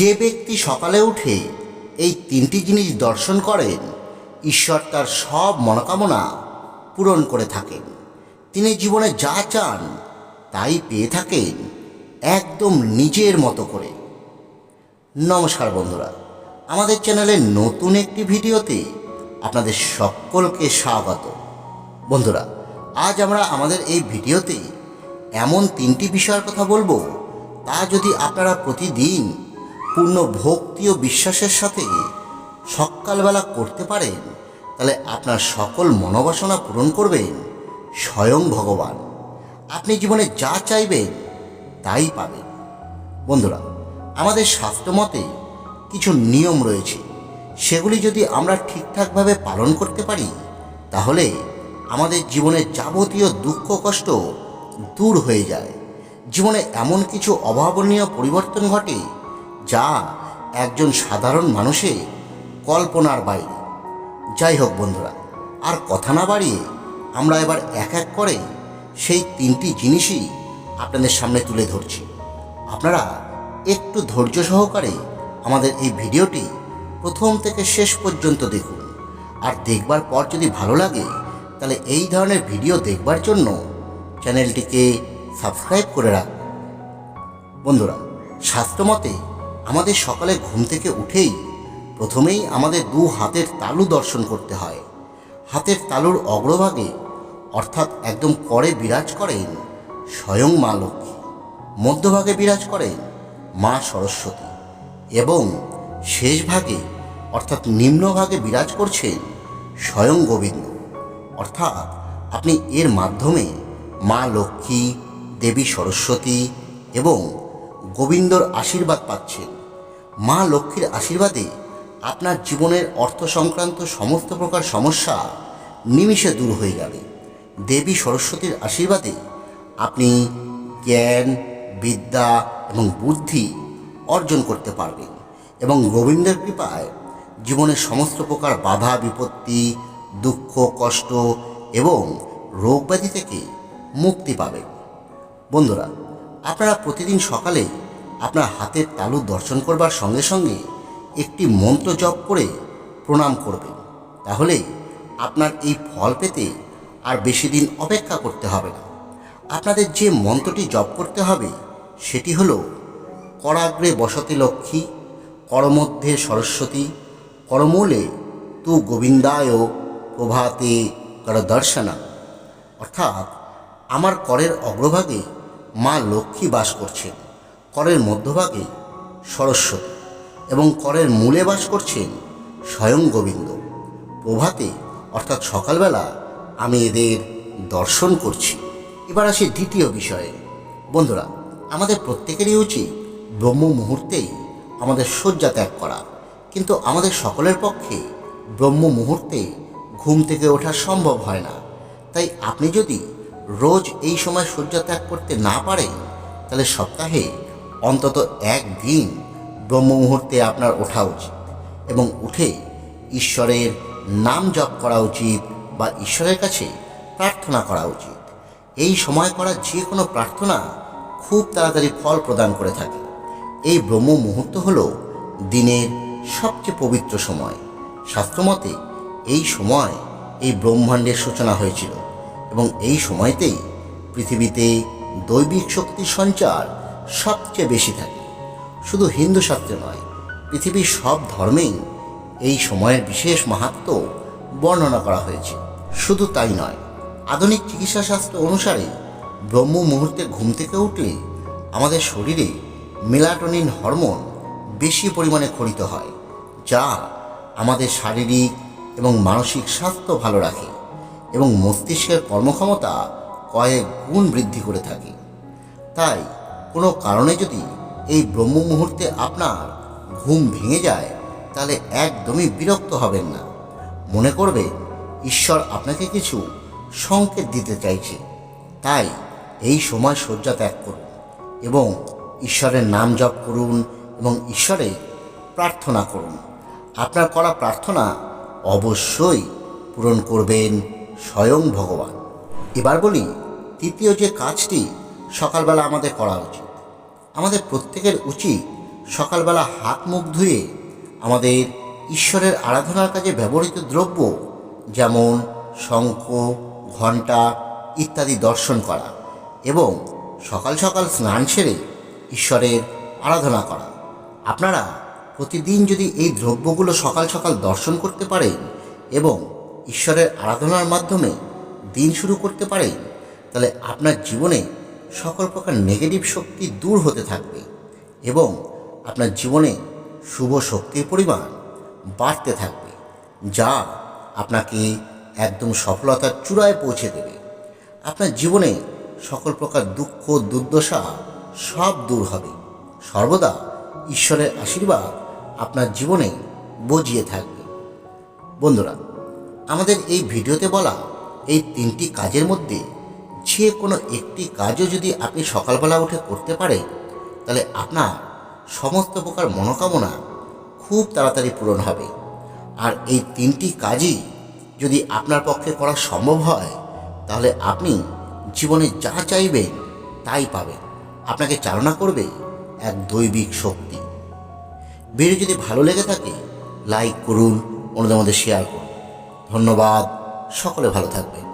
যে ব্যক্তি সকালে উঠে এই তিনটি জিনিস দর্শন করেন, ঈশ্বর তার সব মনোকামনা পূরণ করে থাকেন। তিনি জীবনে যা চান, তাই পেয়ে থাকেন, একদম নিজের মতো করে। নমস্কার বন্ধুরা, আমাদের চ্যানেলের নতুন একটি ভিডিওতে আপনাদের সকলকে স্বাগত। বন্ধুরা, আজ আমরা আমাদের এই ভিডিওতে এমন তিনটি বিষয়ের কথা বলব, তা যদি আপনারা প্রতিদিন পূর্ণ ভক্তি ও বিশ্বাসের সাথে সকালবেলা করতে পারেন, তাহলে আপনার সকল মনোবাসনা পূরণ করবেন স্বয়ং ভগবান। আপনি জীবনে যা চাইবেন, তাই পাবেন। বন্ধুরা, আমাদের শাস্ত্রমতে কিছু নিয়ম রয়েছে। সেগুলি যদি আমরা ঠিকঠাকভাবে পালন করতে পারি, তাহলে আমাদের জীবনের যাবতীয় দুঃখ কষ্ট দূর হয়ে যায়। জীবনে এমন কিছু অভাবনীয় পরিবর্তন ঘটে যা একজন সাধারণ মানুষে কল্পনার বাইরে। যাই হোক বন্ধুরা, আর কথা না বাড়িয়ে আমরা এবার এক এক করে সেই তিনটি জিনিসই আপনাদের সামনে তুলে ধরছি। আপনারা একটু ধৈর্য সহকারে আমাদের এই ভিডিওটি প্রথম থেকে শেষ পর্যন্ত দেখুন। আর দেখবার পর যদি ভালো লাগে, তাহলে এই ধরনের ভিডিও দেখবার জন্য চ্যানেলটিকে সাবস্ক্রাইব করে রাখুন। বন্ধুরা শাস্ত্রমতে আমাদের সকালে ঘুম থেকে উঠেই প্রথমেই আমাদের দু হাতের তালু দর্শন করতে হয়। হাতের তালুর অগ্রভাগে, অর্থাৎ একদম করে বিরাজ করেন স্বয়ং মা লক্ষ্মী। মধ্যভাগে বিরাজ করেন মা সরস্বতী এবং শেষ ভাগে অর্থাৎ নিম্নভাগে বিরাজ করছেন স্বয়ং গোবিন্দ। অর্থাৎ আপনি এর মাধ্যমে মা লক্ষ্মী, দেবী সরস্বতী এবং গোবিন্দর আশীর্বাদ পাচ্ছেন। মা লক্ষ্মীর আশীর্বাদে আপনার জীবনের অর্থ সংক্রান্ত সমস্ত প্রকার সমস্যা নিমিষে দূর হয়ে যাবে। দেবী সরস্বতীর আশীর্বাদে আপনি জ্ঞান, বিদ্যা এবং বুদ্ধি অর্জন করতে পারবেন এবং গোবিন্দের কৃপায় জীবনের সমস্ত প্রকার বাধা, বিপত্তি, দুঃখ, কষ্ট এবং রোগব্যাধি থেকে মুক্তি পাবেন। বন্ধুরা, আপনারা প্রতিদিন সকালে আপনার হাতের তালু দর্শন করবার সঙ্গে সঙ্গে একটি মন্ত্র জপ করে প্রণাম করবেন। তাহলে আপনার এই ফল পেতে আর বেশি দিন অপেক্ষা করতে হবে না। আপনাদের যে মন্ত্রটি জপ করতে হবে, সেটি হলো, করাগ্রে বসতি লক্ষ্মী, করমধ্যে সরস্বতী, করমূলে তু গোবিন্দায় প্রভাতে কর দর্শনা। অর্থাৎ, আমার করের অগ্রভাগে মা লক্ষ্মী বাস করছেন। করের মধ্যভাগে সরস্বতী এবং করের মূলে বাস করছেন স্বয়ং গোবিন্দ। প্রভাতে, অর্থাৎ সকালবেলা, আমি এদের দর্শন করছি। এবার আসি দ্বিতীয় বিষয়ে। বন্ধুরা, আমাদের প্রত্যেকেরই উচিত ব্রহ্ম মুহূর্তেই আমাদের শয্যা ত্যাগ করা। কিন্তু আমাদের সকলের পক্ষে ব্রহ্ম মুহূর্তে ঘুম থেকে ওঠা সম্ভব হয় না। তাই আপনি যদি রোজ এই সময় শয্যা ত্যাগ করতে না পারেন, তাহলে সপ্তাহে অন্তত একদিন ব্রহ্ম মুহূর্তে আপনার ওঠা উচিত এবং উঠে ঈশ্বরের নাম জপ করা উচিত বা ঈশ্বরের কাছে প্রার্থনা করা উচিত। এই সময় করা যে কোনো প্রার্থনা খুব তাড়াতাড়ি ফল প্রদান করে থাকে। এই ব্রহ্ম মুহূর্ত হল দিনের সবচেয়ে পবিত্র সময়। শাস্ত্রমতে এই সময় এই ব্রহ্মাণ্ডের সূচনা হয়েছিল এবং এই সময়তেই পৃথিবীতে দৈবিক শক্তির সঞ্চার সবচেয়ে বেশি থাকে। শুধু হিন্দু শাস্ত্রে নয়, পৃথিবীর সব ধর্মেই এই সময়ের বিশেষ মাহাত্ম বর্ণনা করা হয়েছে। শুধু তাই নয়, আধুনিক চিকিৎসা শাস্ত্র অনুসারে ব্রহ্ম মুহূর্তে ঘুম থেকে উঠলে আমাদের শরীরে মেলাটোনিন হরমোন বেশি পরিমাণে খরিত হয়, যা আমাদের শারীরিক এবং মানসিক স্বাস্থ্য ভালো রাখে এবং মস্তিষ্কের কর্মক্ষমতা কয়েক গুণ বৃদ্ধি করে থাকে। তাই কোনো কারণে যদি এই ব্রহ্ম মুহূর্তে আপনার ঘুম ভেঙে যায়, তাহলে একদমই বিরক্ত হবেন না। মনে করবে, ঈশ্বর আপনাকে কিছু সংকেত দিতে চাইছে। তাই এই সময় শয্যা ত্যাগ করুন এবং ঈশ্বরের নাম জপ করুন এবং ঈশ্বরে প্রার্থনা করুন। আপনার করা প্রার্থনা অবশ্যই পূরণ করবেন স্বয়ং ভগবান। এবার বলি, তৃতীয় যে কাজটি সকালবেলা আমাদের করা উচিত। আমাদের প্রত্যেকের উচিত সকালবেলা হাত মুখ ধুয়ে আমাদের ঈশ্বরের আরাধনার কাজে ব্যবহৃত দ্রব্য যেমন শঙ্খ, ঘণ্টা ইত্যাদি দর্শন করা এবং সকাল সকাল স্নান সেরে ঈশ্বরের আরাধনা করা। আপনারা প্রতিদিন যদি এই দ্রব্যগুলো সকাল সকাল দর্শন করতে পারেন এবং ঈশ্বরের আরাধনার মাধ্যমে দিন শুরু করতে পারেন, তাহলে আপনার জীবনে সকল প্রকার নেগেটিভ শক্তি দূর হতে থাকবে এবং আপনার জীবনে শুভ শক্তির পরিমাণ বাড়তে থাকবে, যা আপনাকে একদম সফলতার চূড়ায় পৌঁছে দেবে। আপনার জীবনে সকল প্রকার দুঃখ, দুর্দশা সব দূর হবে। সর্বদা ঈশ্বরের আশীর্বাদ আপনার জীবনে বজিয়ে থাকবে। বন্ধুরা, আমাদের এই ভিডিওতে বলা এই তিনটি কাজের মধ্যে যে কোনো একটি কাজও যদি আপনি সকালবেলা উঠে করতে পারেন তাহলে আপনার সমস্ত প্রকার মনোকামনা খুব তাড়াতাড়ি পূরণ হবে। আর এই তিনটি কাজই যদি আপনার পক্ষে করা সম্ভব হয়, তাহলে আপনি জীবনে যা চাইবেন তাই পাবেন। আপনাকে চালনা করবে এক দৈবিক শক্তি। ভিডিও যদি ভালো লেগে থাকে, লাইক করুন, অন্যদের মধ্যে শেয়ার করুন। ধন্যবাদ, সকলে ভালো থাকবেন।